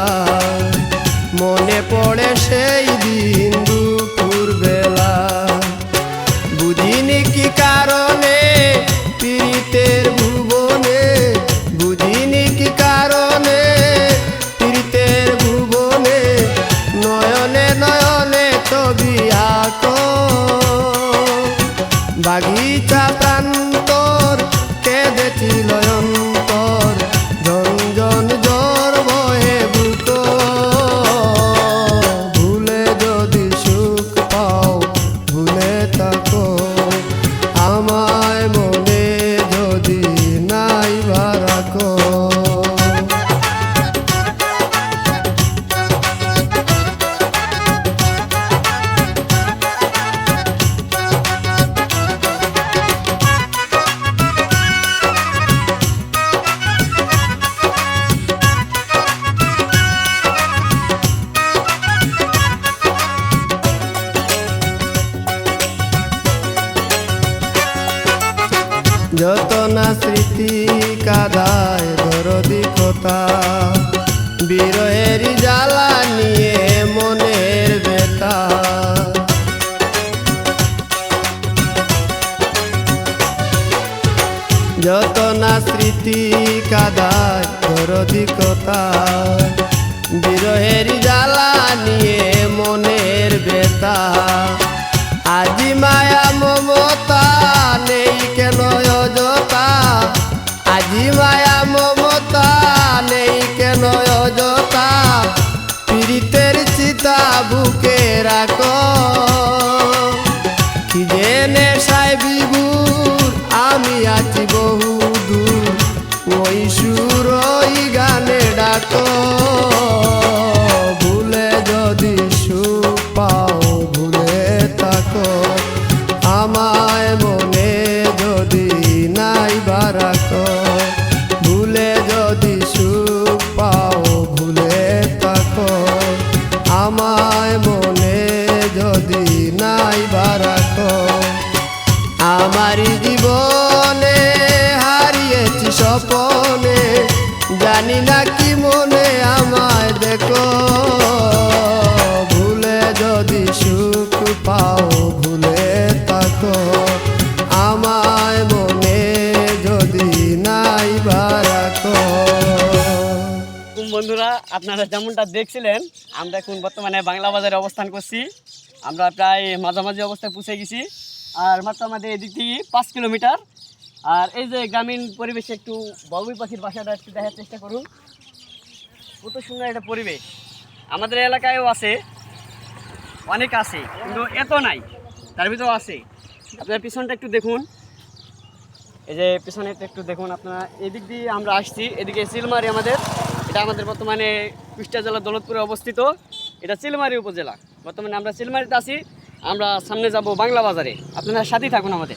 নিরালা মনে পড়ে সেই দিন amor. কথা বিরহের জ্বালা নিয়ে মনের বেতা আপনারা যেমনটা দেখছিলেন, আমরা এখন বর্তমানে বাংলা বাজারে অবস্থান করছি। আমরা প্রায় মাঝামাঝি অবস্থায় পৌঁছে গেছি। আর মাত্র আমাদের এদিক থেকে পাঁচ কিলোমিটার। আর এই যে গ্রামীণ পরিবেশে একটু বাবুই পাখির বাসাটা একটু দেখার চেষ্টা করুন। কত সুন্দর একটা পরিবেশ। আমাদের এলাকায়ও আছে। অনেক আছে, কিন্তু এত নাই। তার ভিতরেও আছে। আপনার পিছনটা একটু দেখুন। এই যে পিছনে একটু দেখুন আপনারা। এদিক দিয়ে আমরা আসছি। এদিকে চিলমারি আমাদের। এটা আমাদের বর্তমানে কুষ্টিয়া জেলার দৌলতপুরে অবস্থিত। এটা চিলমারি উপজেলা। বর্তমানে আমরা চিলমারিতে আছি। আমরা সামনে যাব বাংলা বাজারে। আপনারা সাথেই থাকুন আমাদের।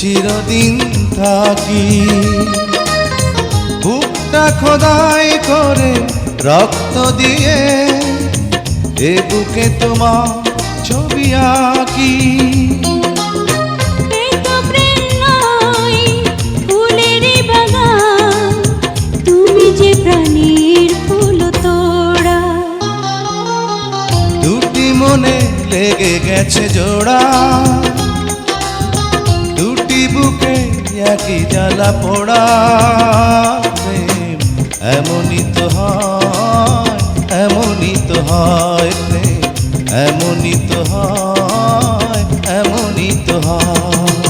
চিরদিন থাকি। বুকটা খোদাই করে রক্ত দিয়ে এ বুকে তোমার ছবি আঁকি। মনে লেগে গেছে জোড়া। বুকে একই জ্বালা পোড়া প্রেম এমনই তো হয়, এমনই তো হয় প্রেম। এমনই তো হয়, এমনই তো হয়।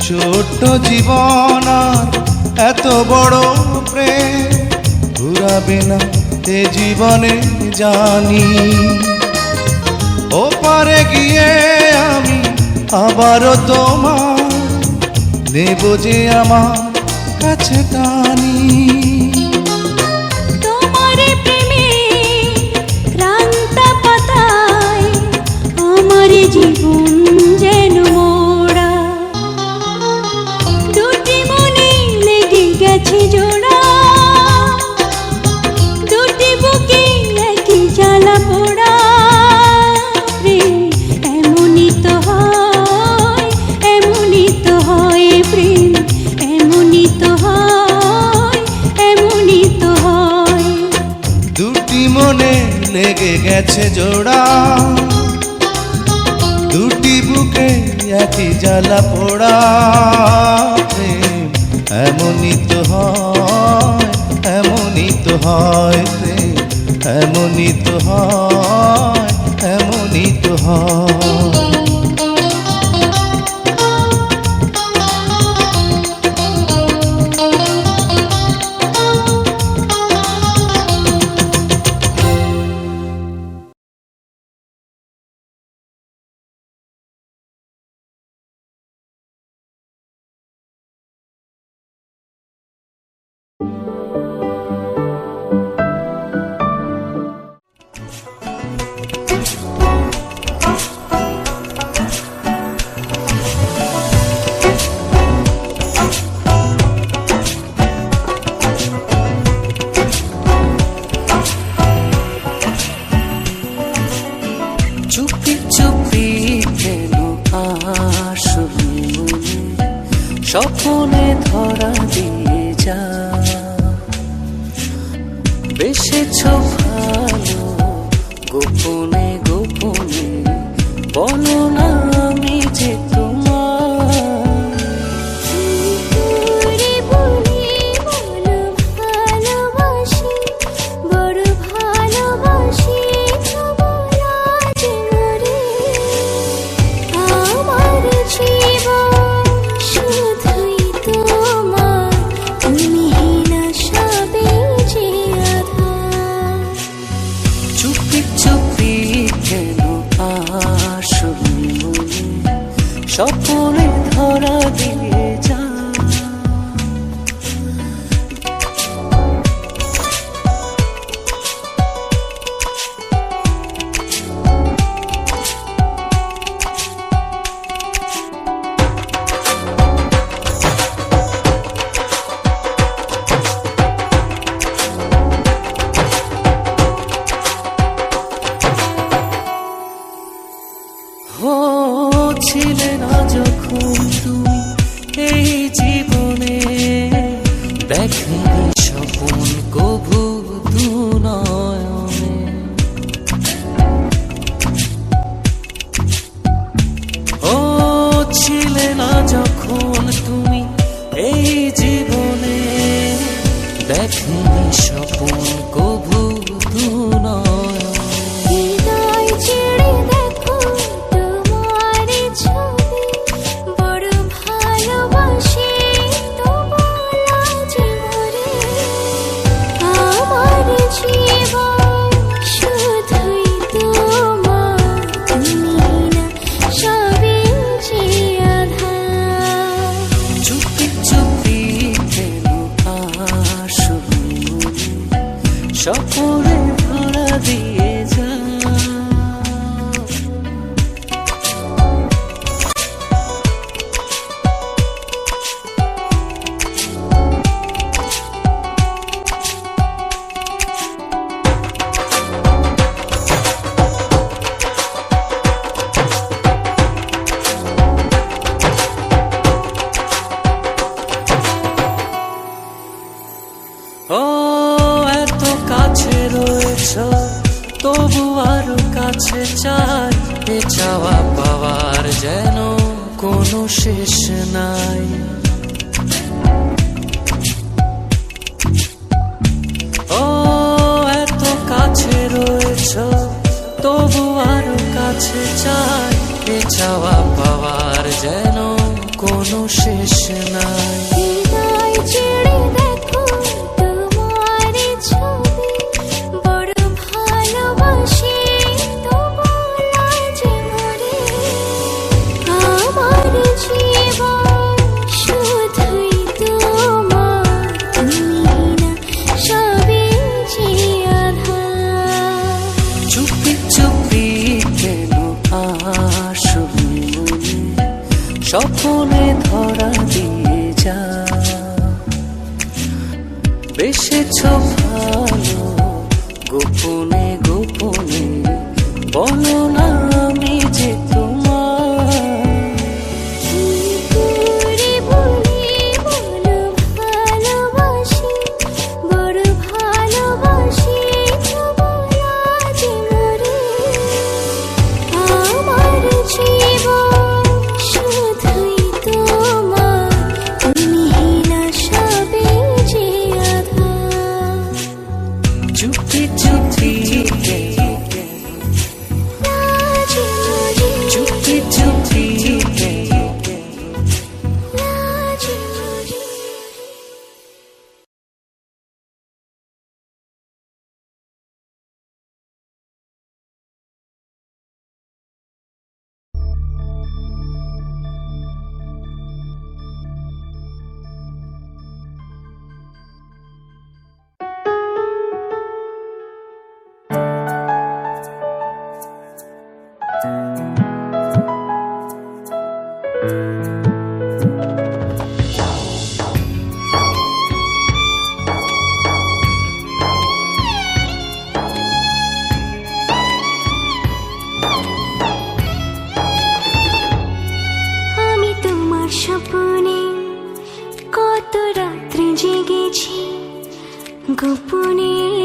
ছোট্ট জীবন এত বড় প্রেম ঘুরাবে না এ জীবনে জানি। ও পারে গিয়ে আবারও তোমার নেব যে আমার কাছে টানি। গেছে জোড়া। দুটি বুকে একই জ্বালা পোড়া। এমনই তো হয়, এমনই তো হয় এমনই তো হয়, এমনই তো হয়। তবু আরও কাছে চাই। এ চাওয়া পাওয়ার যেন কোনো শেষ নাই। দেখো সকলে ধরা দিয়ে যা। বেশেছ ভালো গোপনে গোপনে বলো না গোপনী কত রাত্রে জেগেছি গোপনে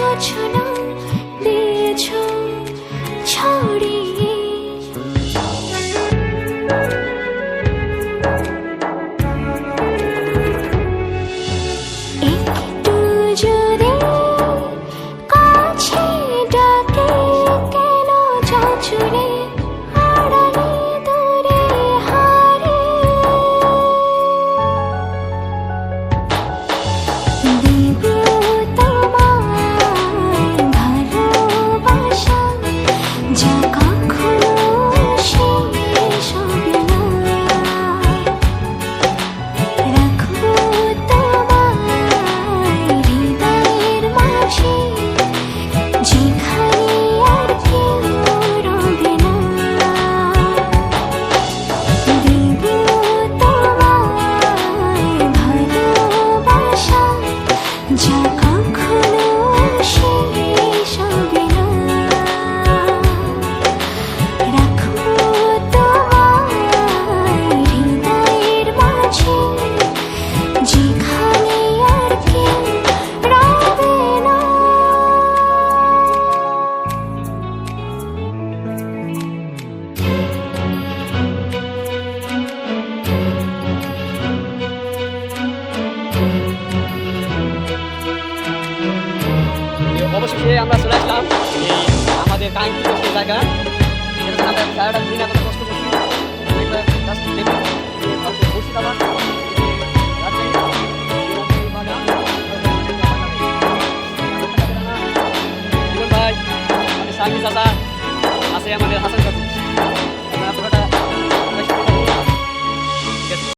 what you know.